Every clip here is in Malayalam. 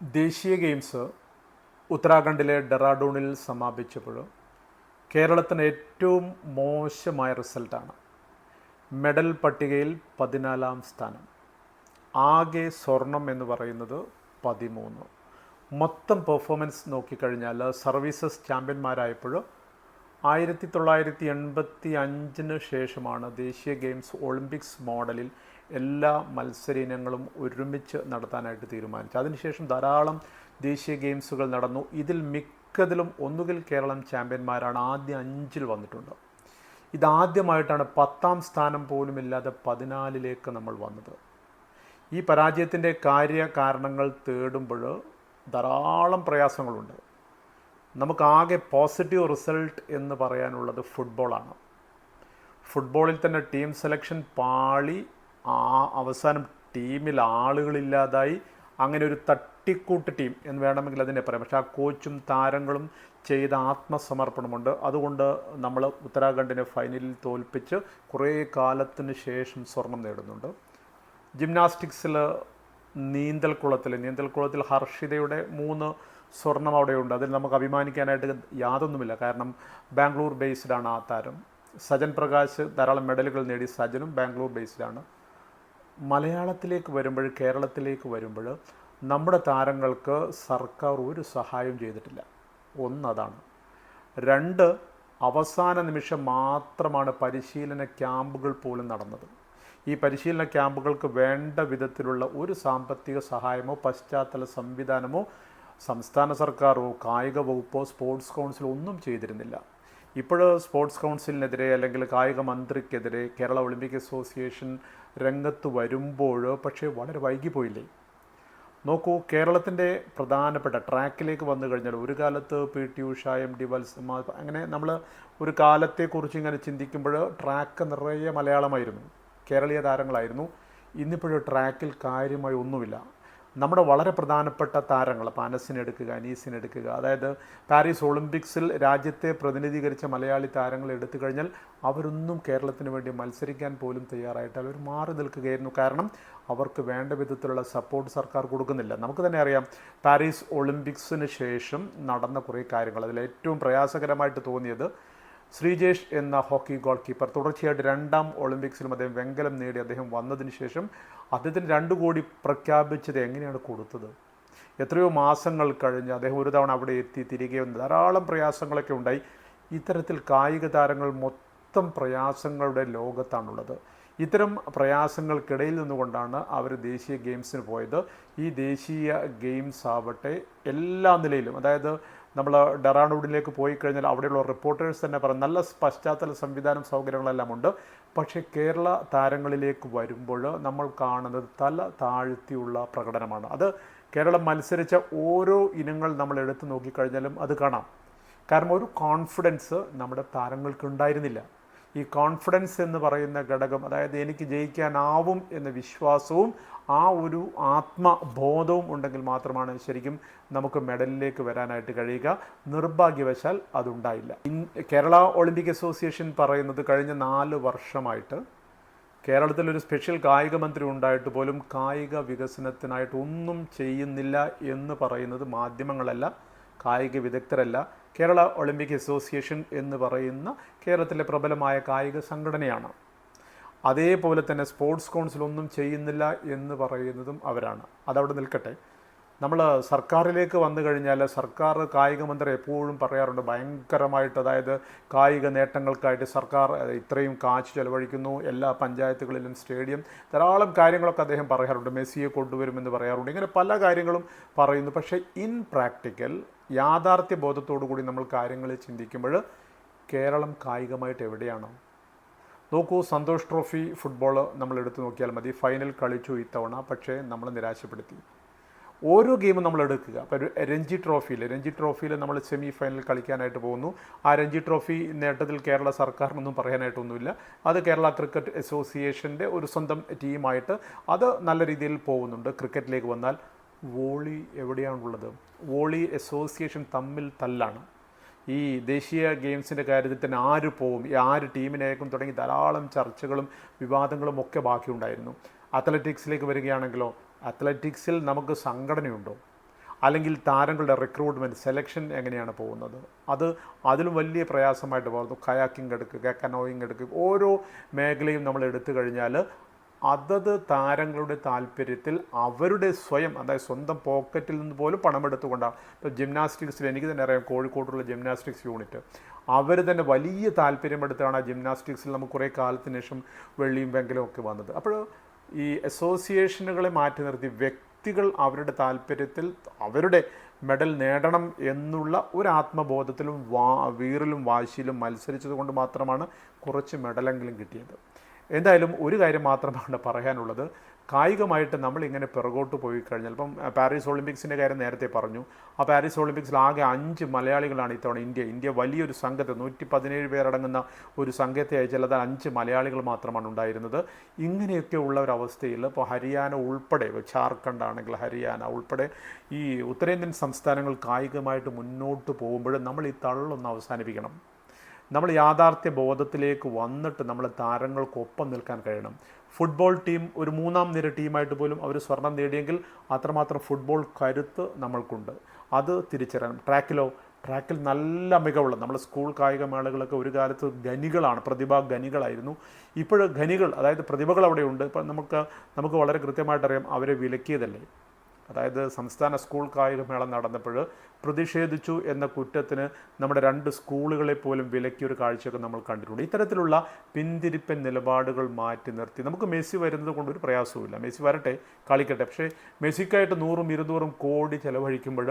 ദേശീയ ഗെയിംസ് ഉത്തരാഖണ്ഡിലെ ഡെറാഡൂണിൽ സമാപിച്ചപ്പോൾ കേരളത്തിന് ഏറ്റവും മോശമായ റിസൾട്ടാണ്. മെഡൽ പട്ടികയിൽ പതിനാലാം സ്ഥാനം. ആകെ സ്വർണം എന്ന് പറയുന്നത് പതിമൂന്ന്. മൊത്തം പെർഫോമൻസ് നോക്കിക്കഴിഞ്ഞാൽ സർവീസസ് ചാമ്പ്യന്മാരായപ്പോൾ ആയിരത്തി തൊള്ളായിരത്തി എൺപത്തി അഞ്ചിന് ശേഷമാണ് ദേശീയ ഗെയിംസ് ഒളിമ്പിക്സ് മോഡലിൽ എല്ലാ മത്സര ഇനങ്ങളും ഒരുമിച്ച് നടത്താനായിട്ട് തീരുമാനിച്ചു. അതിനുശേഷം ധാരാളം ദേശീയ ഗെയിംസുകൾ നടന്നു. ഇതിൽ മിക്കതിലും ഒന്നുകിൽ കേരളം ചാമ്പ്യന്മാരാണ്. ആദ്യ അഞ്ചിൽ വന്നിട്ടുണ്ട്. ഇതാദ്യമായിട്ടാണ് പത്താം സ്ഥാനം പോലുമില്ലാതെ പതിനാലിലേക്ക് നമ്മൾ വന്നത്. ഈ പരാജയത്തിന്റെ കാര്യകാരണങ്ങൾ തേടുമ്പോൾ ധാരാളം പ്രയാസങ്ങളുണ്ട്. നമുക്കാകെ പോസിറ്റീവ് റിസൾട്ട് എന്ന് പറയാനുള്ളത് ഫുട്ബോളാണ്. ഫുട്ബോളിൽ തന്നെ ടീം സെലക്ഷൻ പാളി ആ അവസാനം ടീമിൽ ആളുകളില്ലാതായി അങ്ങനെ ഒരു തട്ടിക്കൂട്ട് ടീം എന്ന് വേണമെങ്കിൽ അതിനെ പറയാം. പക്ഷേ ആ കോച്ചും താരങ്ങളും ചെയ്ത ആത്മസമർപ്പണമുണ്ട്. അതുകൊണ്ട് നമ്മൾ ഉത്തരാഖണ്ഡിനെ ഫൈനലിൽ തോൽപ്പിച്ച് കുറേ കാലത്തിന് ശേഷം സ്വർണം നേടുന്നുണ്ട്. ജിംനാസ്റ്റിക്സിൽ നീന്തൽക്കുളത്തിൽ നീന്തൽക്കുളത്തിൽ ഹർഷിതയുടെ മൂന്ന് സ്വർണം അവിടെയുണ്ട്. അതിൽ നമുക്ക് അഭിമാനിക്കാനായിട്ട് യാതൊന്നുമില്ല. കാരണം ബാംഗ്ലൂർ ബേസ്ഡാണ് ആ താരം. സജൻ പ്രകാശ് ധാരാളം മെഡലുകൾ നേടി സജനും ബാംഗ്ലൂർ ബേസ്ഡാണ് മലയാളത്തിലേക്ക് വരുമ്പോൾ കേരളത്തിലേക്ക് വരുമ്പോൾ നമ്മുടെ താരങ്ങൾക്ക് സർക്കാർ ഒരു സഹായം ചെയ്തിട്ടില്ല. ഒന്നതാണ്. രണ്ട് അവസാന നിമിഷം മാത്രമാണ് പരിശീലന ക്യാമ്പുകൾ പോലും നടന്നത്. ഈ പരിശീലന ക്യാമ്പുകൾക്ക് വേണ്ട വിധത്തിലുള്ള ഒരു സാമ്പത്തിക സഹായമോ പശ്ചാത്തല സംവിധാനമോ സംസ്ഥാന സർക്കാരോ കായിക വകുപ്പോ സ്പോർട്സ് കൗൺസിലോ ഒന്നും ചെയ്തിരുന്നില്ല. ഇപ്പോൾ സ്പോർട്സ് കൗൺസിലിനെതിരെ അല്ലെങ്കിൽ കായിക മന്ത്രിക്കെതിരെ കേരള ഒളിമ്പിക് അസോസിയേഷൻ രംഗത്ത് വരുമ്പോൾ പക്ഷേ വളരെ വൈകിപ്പോയില്ലേ? നോക്കൂ കേരളത്തിന്റെ പ്രധാനപ്പെട്ട ട്രാക്കിലേക്ക് വന്നു കഴിഞ്ഞാൽ ഒരു കാലത്ത് P. T. Usha M D Valsamma അങ്ങനെ നമ്മൾ ഒരു കാലത്തെക്കുറിച്ച് ഇങ്ങനെ ചിന്തിക്കുമ്പോൾ ട്രാക്ക് നിറയെ മലയാളമായിരുന്നു. കേരളീയ താരങ്ങളായിരുന്നു. ഇന്നിപ്പോഴും ട്രാക്കിൽ കാര്യമായി ഒന്നുമില്ല. നമ്മുടെ വളരെ പ്രധാനപ്പെട്ട താരങ്ങൾ പാനസിനെടുക്കുക അനീസിനെടുക്കുക അതായത് പാരീസ് ഒളിമ്പിക്സിൽ രാജ്യത്തെ പ്രതിനിധീകരിച്ച മലയാളി താരങ്ങൾ എടുത്തു കഴിഞ്ഞാൽ അവരൊന്നും കേരളത്തിന് വേണ്ടി മത്സരിക്കാൻ പോലും തയ്യാറായിട്ട് അവർ മാറി നിൽക്കുകയായിരുന്നു. കാരണം അവർക്ക് വേണ്ട വിധത്തിലുള്ള സപ്പോർട്ട് സർക്കാർ കൊടുക്കുന്നില്ല. നമുക്ക് തന്നെ അറിയാം പാരീസ് ഒളിമ്പിക്സിന് ശേഷം നടന്ന കുറേ കാര്യങ്ങൾ. അതിൽ ഏറ്റവും പ്രയാസകരമായിട്ട് തോന്നിയത് ശ്രീജേഷ് എന്ന ഹോക്കി ഗോൾ കീപ്പർ തുടർച്ചയായിട്ട് രണ്ടാം ഒളിമ്പിക്സിലും അദ്ദേഹം വെങ്കലം നേടി അദ്ദേഹം വന്നതിന് ശേഷം അദ്ദേഹത്തിന് രണ്ട് കോടി പ്രഖ്യാപിച്ചത് എങ്ങനെയാണ് കൊടുത്തത്? എത്രയോ മാസങ്ങൾ കഴിഞ്ഞ് അദ്ദേഹം ഒരു തവണ അവിടെ എത്തി തിരികെ വന്ന് ധാരാളം പ്രയാസങ്ങളൊക്കെ ഉണ്ടായി. ഇത്തരത്തിൽ കായിക താരങ്ങൾ മൊത്തം പ്രയാസങ്ങളുടെ ലോകത്താണുള്ളത്. ഇത്തരം പ്രയാസങ്ങൾക്കിടയിൽ നിന്നുകൊണ്ടാണ് അവർ ദേശീയ ഗെയിംസിന് പോയത്. ഈ ദേശീയ ഗെയിംസ് ആവട്ടെ എല്ലാ നിലയിലും അതായത് നമ്മൾ ഡെറാഡൂഡിലേക്ക് പോയി കഴിഞ്ഞാൽ അവിടെയുള്ള റിപ്പോർട്ടേഴ്സ് തന്നെ പറയും നല്ല പശ്ചാത്തല സംവിധാനം സൗകര്യങ്ങളെല്ലാം ഉണ്ട്. പക്ഷേ കേരള താരങ്ങളിലേക്ക് വരുമ്പോൾ നമ്മൾ കാണുന്നത് തല താഴ്ത്തിയുള്ള പ്രകടനമാണ്. അത് കേരളം മത്സരിച്ച ഓരോ ഇനങ്ങൾ നമ്മൾ എടുത്തു നോക്കിക്കഴിഞ്ഞാലും അത് കാണാം. കാരണം ഒരു കോൺഫിഡൻസ് നമ്മുടെ താരങ്ങൾക്ക് ഉണ്ടായിരുന്നില്ല. ഈ കോൺഫിഡൻസ് എന്ന് പറയുന്ന ഘടകം അതായത് എനിക്ക് ജയിക്കാനാവും എന്ന വിശ്വാസവും ആ ഒരു ആത്മബോധവും ഉണ്ടെങ്കിൽ മാത്രമാണ് ശരിക്കും നമുക്ക് മെഡലിലേക്ക് വരാനായിട്ട് കഴിയുക. നിർഭാഗ്യവശാൽ അതുണ്ടായില്ല. കേരള ഒളിമ്പിക് അസോസിയേഷൻ പറയുന്നത് കഴിഞ്ഞ നാല് വർഷമായിട്ട് കേരളത്തിലൊരു സ്പെഷ്യൽ കായിക മന്ത്രി ഉണ്ടായിട്ട് പോലും കായിക വികസനത്തിനായിട്ട് ഒന്നും ചെയ്യുന്നില്ല എന്ന് പറയുന്നത് മാധ്യമങ്ങളല്ല. കായിക വിദഗ്ധരല്ല. കേരള ഒളിമ്പിക് അസോസിയേഷൻ എന്ന് പറയുന്ന കേരളത്തിലെ പ്രബലമായ കായിക സംഘടനയാണ്. അതേപോലെ തന്നെ സ്പോർട്സ് കൗൺസിൽ ഒന്നും ചെയ്യുന്നില്ല എന്ന് പറയുന്നതും അവരാണ്. അതവിടെ നിൽക്കട്ടെ. നമ്മൾ സർക്കാരിലേക്ക് വന്നു കഴിഞ്ഞാൽ സർക്കാർ കായിക മന്ത്രി എപ്പോഴും പറയാറുണ്ട് ഭയങ്കരമായിട്ട് അതായത് കായിക നേട്ടങ്ങൾക്കായിട്ട് സർക്കാർ ഇത്രയും കാശ് ചെലവഴിക്കുന്നു. എല്ലാ പഞ്ചായത്തുകളിലും സ്റ്റേഡിയം ധാരാളം കാര്യങ്ങളൊക്കെ അദ്ദേഹം പറയാറുണ്ട്. മെസ്സിയെ കൊണ്ടുവരുമെന്ന് പറയാറുണ്ട്. ഇങ്ങനെ പല കാര്യങ്ങളും പറയുന്നു. പക്ഷേ ഇൻ പ്രാക്ടിക്കൽ യാഥാർത്ഥ്യ ബോധത്തോടു കൂടി നമ്മൾ കാര്യങ്ങൾ ചിന്തിക്കുമ്പോൾ കേരളം കായികമായിട്ട് എവിടെയാണ്? നോക്കൂ സന്തോഷ് ട്രോഫി ഫുട്ബോൾ നമ്മൾ എടുത്തു നോക്കിയാൽ മതി. ഫൈനൽ കളിച്ചു ഇത്തവണ പക്ഷേ നമ്മൾ നിരാശപ്പെടുത്തി. ഓരോ ഗെയിമും നമ്മൾ എടുക്കുക. അപ്പോൾ രഞ്ജി ട്രോഫിയിൽ രഞ്ജി ട്രോഫിയിൽ നമ്മൾ സെമി ഫൈനൽ കളിക്കാനായിട്ട് പോകുന്നു. ആ രഞ്ജി ട്രോഫി നേട്ടത്തിൽ കേരള സർക്കാരിനൊന്നും പറയാനായിട്ടൊന്നുമില്ല. അത് കേരള ക്രിക്കറ്റ് അസോസിയേഷന്റെ ഒരു സ്വന്തം ടീമായിട്ട് അത് നല്ല രീതിയിൽ പോകുന്നുണ്ട്. ക്രിക്കറ്റിലേക്ക് വന്നാൽ വോളി എവിടെയാണുള്ളത്? വോളി അസോസിയേഷൻ തമ്മിൽ തല്ലാണ്. ഈ ദേശീയ ഗെയിംസിന്റെ കാര്യത്തിൽ തന്നെ ആര് പോവും? ആര് ടീമിനേക്കും തുടങ്ങി ധാരാളം ചർച്ചകളും വിവാദങ്ങളും ഒക്കെ ബാക്കിയുണ്ടായിരുന്നു. അത്ലറ്റിക്സിലേക്ക് വരികയാണെങ്കിലോ അത്ലറ്റിക്സിൽ നമുക്ക് സംഘടനയുണ്ടോ? അല്ലെങ്കിൽ താരങ്ങളുടെ റിക്രൂട്ട്മെന്റ് സെലക്ഷൻ എങ്ങനെയാണ് പോകുന്നത്? അത് അതിലും വലിയ പ്രയാസമായിട്ട് പോകുന്നു. കയാക്കിംഗ് എടുക്കുക കനോയിങ് എടുക്കുക ഓരോ മേഖലയും നമ്മൾ എടുത്തു കഴിഞ്ഞാൽ അതത് താരങ്ങളുടെ താല്പര്യത്തിൽ അവരുടെ സ്വയം അതായത് സ്വന്തം പോക്കറ്റിൽ നിന്ന് പോലും പണമെടുത്തുകൊണ്ടാണ് ഇപ്പോൾ ജിംനാസ്റ്റിക്സിൽ എനിക്ക് തന്നെ അറിയാം കോഴിക്കോട്ടുള്ള ജിംനാസ്റ്റിക്സ് യൂണിറ്റ് അവർ തന്നെ വലിയ താല്പര്യമെടുത്താണ് ആ ജിംനാസ്റ്റിക്സിൽ നമുക്ക് കുറേ കാലത്തിന് ശേഷം വെള്ളിയും വെങ്കലും ഒക്കെ വന്നത്. അപ്പോൾ ഈ അസോസിയേഷനുകളെ മാറ്റി നിർത്തി വ്യക്തികൾ അവരുടെ താല്പര്യത്തിൽ അവരുടെ മെഡൽ നേടണം എന്നുള്ള ഒരു ആത്മബോധത്തിലും വാ വീറിലും വാശിയിലും മത്സരിച്ചത് കൊണ്ട് മാത്രമാണ് കുറച്ച് മെഡലെങ്കിലും കിട്ടിയത്. എന്തായാലും ഒരു കാര്യം മാത്രമാണ് പറയാനുള്ളത്. കായികമായിട്ട് നമ്മൾ ഇങ്ങനെ പിറകോട്ട് പോയി കഴിഞ്ഞാൽ ഇപ്പം പാരീസ് ഒളിമ്പിക്സിന്റെ കാര്യം നേരത്തെ പറഞ്ഞു. ആ പാരീസ് ഒളിമ്പിക്സിൽ ആകെ അഞ്ച് മലയാളികളാണ് ഇത്തവണ ഇന്ത്യ. ഇന്ത്യ വലിയൊരു സംഘത്തെ നൂറ്റി പതിനേഴ് പേരടങ്ങുന്ന ഒരു സംഘത്തെ അയച്ചാൽ അഞ്ച് മലയാളികൾ മാത്രമാണ് ഉണ്ടായിരുന്നത്. ഇങ്ങനെയൊക്കെ ഉള്ള ഒരു അവസ്ഥയിൽ ഇപ്പോൾ ഹരിയാന ഉൾപ്പെടെ ഝാർഖണ്ഡ് ആണെങ്കിൽ ഹരിയാന ഉൾപ്പെടെ ഈ ഉത്തരേന്ത്യൻ സംസ്ഥാനങ്ങൾ കായികമായിട്ട് മുന്നോട്ട് പോകുമ്പോൾ നമ്മൾ ഈ തള്ളൊന്ന് അവസാനിപ്പിക്കണം. നമ്മൾ യാഥാർത്ഥ്യ ബോധത്തിലേക്ക് വന്നിട്ട് നമ്മൾ താരങ്ങൾക്കൊപ്പം നിൽക്കാൻ കഴിയണം. ഫുട്ബോൾ ടീം ഒരു മൂന്നാം നിര ടീമായിട്ട് പോലും അവർ സ്വർണം നേടിയെങ്കിൽ അത്രമാത്രം ഫുട്ബോൾ കരുത്ത് നമ്മൾക്കുണ്ട്. അത് തിരിച്ചറിയണം. ട്രാക്കിലോ ട്രാക്കിൽ നല്ല മികവുള്ള നമ്മൾ സ്കൂൾ കായികമേളകളൊക്കെ ഒരു കാലത്ത് ഖനികളാണ് പ്രതിഭാ ഖനികളായിരുന്നു. ഇപ്പോൾ ഖനികൾ അതായത് പ്രതിഭകൾ അവിടെയുണ്ട്. ഇപ്പം നമുക്ക് നമുക്ക് വളരെ കൃത്യമായിട്ടറിയാം അവരെ വിലക്കിയതല്ലേ. അതായത് സംസ്ഥാന സ്കൂൾ കായികമേള നടന്നപ്പോൾ പ്രതിഷേധിച്ചു എന്ന കുറ്റത്തിന് നമ്മുടെ രണ്ട് സ്കൂളുകളെ പോലും വിലക്കിയൊരു കാഴ്ചയൊക്കെ നമ്മൾ കണ്ടിട്ടുണ്ട്. ഇത്തരത്തിലുള്ള പിന്തിരിപ്പൻ നിലപാടുകൾ മാറ്റി നിർത്തി. നമുക്ക് മെസ്സി വരുന്നത് കൊണ്ട് ഒരു പ്രയാസവുമില്ല. മെസ്സി വരട്ടെ കളിക്കട്ടെ. പക്ഷേ മെസ്സിക്കായിട്ട് നൂറും ഇരുന്നൂറും കോടി ചെലവഴിക്കുമ്പോൾ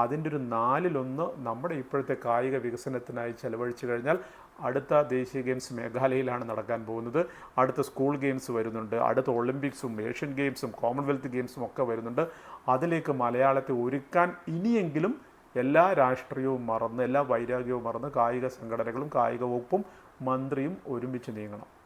അതിന്റെ ഒരു നാലിലൊന്ന് നമ്മുടെ ഇപ്പോഴത്തെ കായിക വികസനത്തിനായി ചെലവഴിച്ചു കഴിഞ്ഞാൽ അടുത്ത ദേശീയ ഗെയിംസ് മേഘാലയയിലാണ് നടക്കാൻ പോകുന്നത്. അടുത്ത സ്കൂൾ ഗെയിംസ് വരുന്നുണ്ട്. അടുത്ത ഒളിമ്പിക്സും ഏഷ്യൻ ഗെയിംസും കോമൺവെൽത്ത് ഗെയിംസും ഒക്കെ വരുന്നുണ്ട്. അതിലേക്ക് മലയാളത്തെ ഒരുക്കാൻ ഇനിയെങ്കിലും എല്ലാ രാഷ്ട്രീയവും മറന്ന് എല്ലാ വൈരാഗ്യവും മറന്ന് കായിക സംഘടനകളും കായിക വകുപ്പും മന്ത്രിയും ഒരുമിച്ച് നീങ്ങണം.